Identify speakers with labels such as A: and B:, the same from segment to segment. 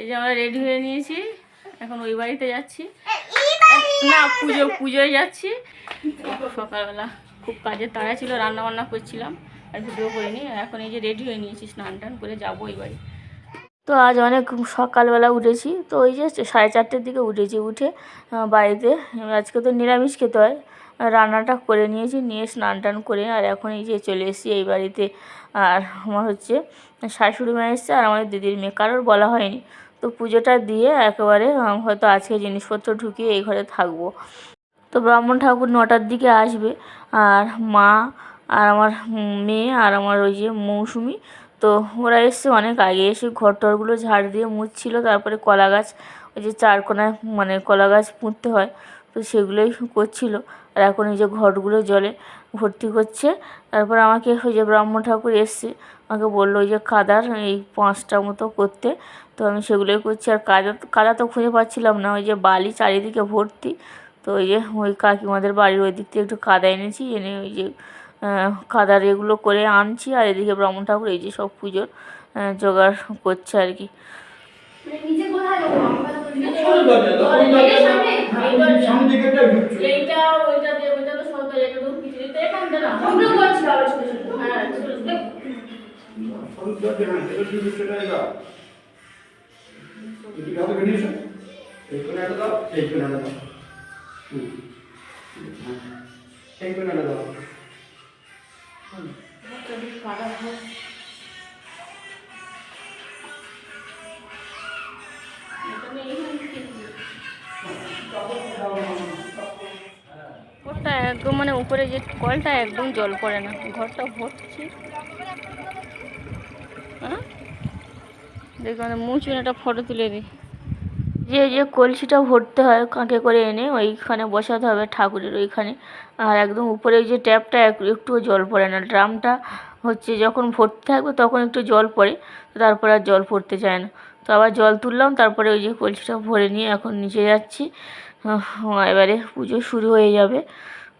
A: এই যে আমরা রেডি হয়ে নিয়েছি। এখন ওই বাড়িতে যাচ্ছি। না পুজো পুজোয় যাচ্ছি। সকালবেলা খুব কাজের তাড়া ছিল রান্না বান্না করছিলাম আর ভিডিও করিনি। এখন এই যে রেডি হয়ে নিয়েছি স্নান টান করে যাব ওই বাড়ি। তো আজ অনেক সকালবেলা উঠেছি। তো ওই যে সাড়ে চারটের দিকে উঠেছি উঠে বাড়িতে। আজকে তো নিরামিষ খেতে হয়। রান্নাটা করে নিয়েছি নিয়ে স্নান টান করে আর এখন এই যে চলে এসেছি এই বাড়িতে। আর আমার হচ্ছে শাশুড়ি মা এসছে আর আমাদের দিদির মেয়ে কারোর বলা হয়নি। তো পুজোটা দিয়ে একেবারে হয়তো আজকে জিনিসপত্র ঢুকিয়ে এই ঘরে থাকব। তো ব্রাহ্মণ ঠাকুর নটার দিকে আসবে, আর মা, আর আমার মেয়ে, আর আমার ওই যে মৌসুমি। তো ওরা এসছে অনেক আগে, এসে ঘর টরগুলো ঝাড় দিয়ে মুছছিল, তারপরে কলা গাছ ওই যে চারকোনায় মানে কলা গাছ পুঁততে হয়, তো সেগুলোই করছিল। আর এখন এই যে ঘরগুলো জলে ভর্তি করছে তারপর আমাকে ওই যে ব্রাহ্মণ ঠাকুর এসছে আমাকে বলল ওই যে কাদার এই পাঁচটা মতো করতে। তো আমি সেগুলোই করছি। আর কাদা কাদা তো খুঁজে পাচ্ছিলাম না ওই যে বালি চারিদিকে ভর্তি। তো ওই যে ওই কাকিমাদের বাড়ির ওই দিক থেকে একটু কাদা এনেছি এনে ওই যে কাদার এগুলো করে আনছি। আর এদিকে ব্রাহ্মণ ঠাকুর এই যে সব পুজোর জোগাড় করছে আর কি।
B: সামনে দিকেটা ঢুকছে
A: এইটা ওইটা দিয়ে ওইটা তো সব এটা তো কিছু তো এখান থেকে না হ্যাঁ
B: সরু দরজা না এটা শুধু সেটা এটা এদিকে হাতে বেরিয়েছে এই কোণে একটা দাও এই কোণে একটা দাও হুম। হ্যাঁ। এই
A: একদম মানে উপরে যে কলটা একদম জল পড়ে না। ঘরটা ভরছি হ্যাঁ? দেখুন মুচুন একটা ফটো তুলে দিই। যে যে কলসিটা ভরতে হয়, কাঁকে করে এনে ওইখানে বসাতে হবে ঠাকুরের ওইখানে। আর একদম উপরে যে ট্যাপটা এক- একটুও জল পড়ে না। ড্রামটা হচ্ছে যখন ভরতে থাকবে তখন একটু জল পড়ে, তারপরে আর জল পড়তে চায় না। তো আবার জল তুললাম, তারপরে ওই যে কলসিটা ভরে নিয়ে এখন নিচে যাচ্ছি। এবারে পুজো শুরু হয়ে যাবে।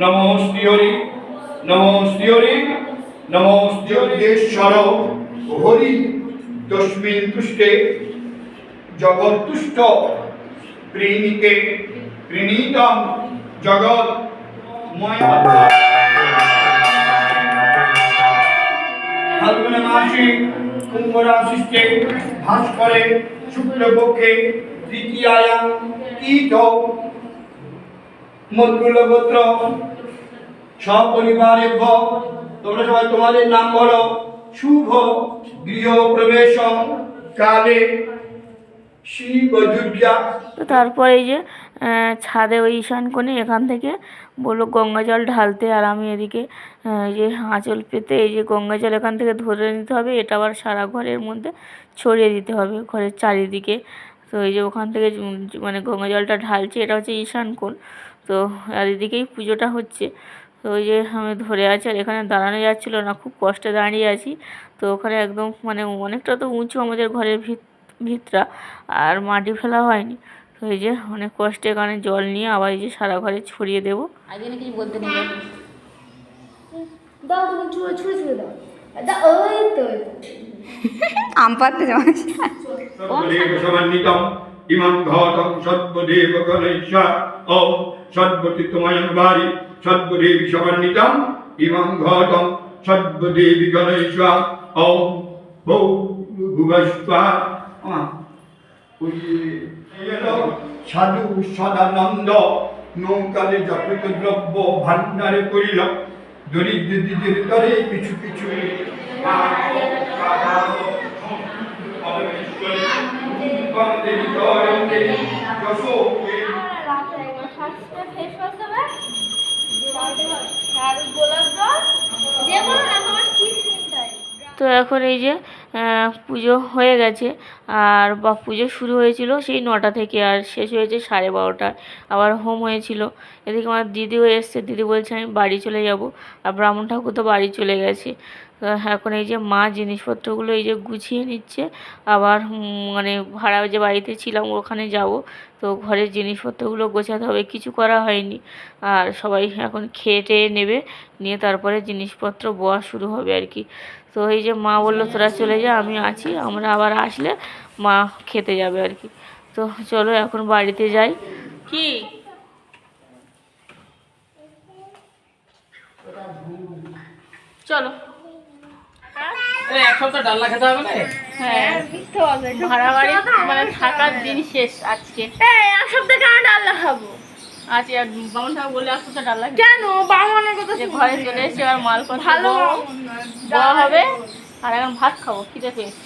B: নমস্তি হরি নমস্তি হরি নমস্তি হরিশ্বর হরি তস্মিন তুষ্টে জগৎতুষ্ট প্রেমিকে প্রীণীতম জগৎ ফাল্গুন মাসে কুম্ভ রাশিষ্ঠে ভাস্করে শুক্লপক্ষে তৃতীয়ায়াম তীর্থ ভ তোমরা সবাই তোমাদের নাম বলো। শুভ গৃহ প্রবেশ কালে
A: তো তারপরে এই যে ছাদে ওই ঈশান কোণে এখান থেকে বলল গঙ্গা জল ঢালতে আর আমি এদিকে যে আঁচল পেতে এই যে গঙ্গা জল এখান থেকে ধরে নিতে হবে। এটা আবার সারা ঘরের মধ্যে ছড়িয়ে দিতে হবে ঘরের চারিদিকে। তো এই যে ওখান থেকে মানে গঙ্গা জলটা ঢালছে, এটা হচ্ছে ঈশান কোণ। তো আর এদিকেই পুজোটা হচ্ছে। তো ওই যে আমি ধরে আছি আর এখানে দাঁড়ানো যাচ্ছিল না খুব কষ্টে দাঁড়িয়ে আছি। তো ওখানে একদম মানে অনেকটা তো উঁচু আমাদের ঘরের ভিত ভিতরা আর মাটি ফেলা হয়নি। তো এই যে অনেক কষ্টে এখানে জল নিয়ে আবার এই যে সারা ঘরে ছড়িয়ে দেবো। আগে না কিছু বলতে
C: দাও তুমি ছুঁড়ে ছুঁড়ে ছুঁড়ে দাও। দাও ওই তো
D: আম যাওয়া
B: সমন্বিতম ইমং ঘটং সর্বদেব গণেশা। ও সর্বতীর্থময়ং বাড়ি সর্বদেবী সমন্বিতম। ইমং ঘটং সর্বদেবী গণেশা। ও বৌ ভুবস্বা সাধু সদানন্দ নৌকালে যত দ্রব্য ভান্ডারে করিল। দরিদ্র দিদির তরে কিছু কিছু
A: তো এখন এই যে পুজো হয়ে গেছে, আর বা পুজো শুরু হয়েছিল সেই নটা থেকে, আর শেষ হয়েছে সাড়ে বারোটায় আবার হোম হয়েছিল। এদিকে আমার দিদিও এসছে। দিদি বলছে, আমি বাড়ি চলে যাব। আর ব্রাহ্মণ ঠাকুর তো বাড়ি চলে গেছে। এখন এই যে মা জিনিসপত্রগুলো এই যে গুছিয়ে নিচ্ছে, আবার মানে ভাড়া যে বাড়িতে ছিলাম ওখানে যাব, তো ঘরের জিনিসপত্রগুলো গোছাতে হবে, কিছু করা হয়নি। আর সবাই এখন খেয়ে টেয়ে নেবে, নিয়ে তারপরে জিনিসপত্র বোয়া শুরু হবে আর কি। তো এই যে মা বলল, তোরা চলে যা, আমি আছি, আমরা আবার আসলে মা খেতে যাবে আর কি। তো চলো এখন বাড়িতে যাই। কি? চলো।
B: এক সপ্তাহ ডাল খেতে হবে না?
A: হ্যাঁ ভাড়া বাড়ি মানে থাকার দিন শেষ আজকে।
C: এক সপ্তাহ কেন খাব?
A: আজকে আর বামন ঠাকুর বলে আসতো তো ডাল্লা
C: কেন? বামনের কথা
A: ঘরে চলে এসে আর মাল কথা
C: ভালো
A: হবে আর এখন ভাত খাব খিদে পেয়েছে।